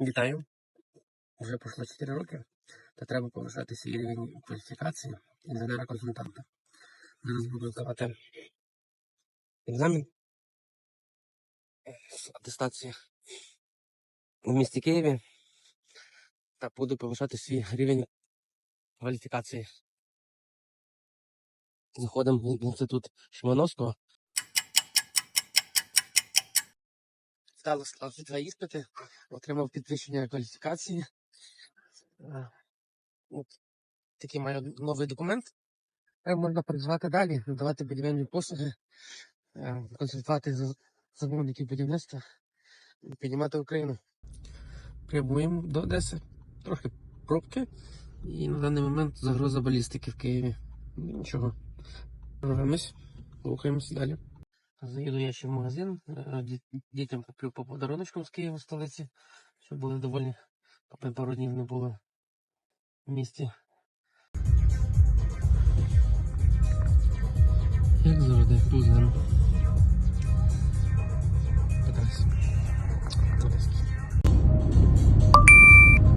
Вітаю. Вже пройшло 4 роки, та треба повишати свій рівень кваліфікації інженера-консультанта. Зараз буду здавати екзамен з атестації в місті Києві та буду повишати свій рівень кваліфікації. Заходимо в інститут Шимановського. Стало скласти два іспити, отримав підвищення кваліфікації. Е, От такий маю новий документ. Можна працювати далі, надавати будівельні послуги, е, консультувати замовників будівництва, піднімати Україну. Прямуємо до Одеси. Трохи пробки. І на даний момент загроза балістики в Києві. Нічого. Рухаємось, рухаємось далі. Заїду я ще в магазин, дітям куплю по подаруночкам з Києва столиці, щоб були доволі, поки пару днів не було в місті. Як завжди, позору.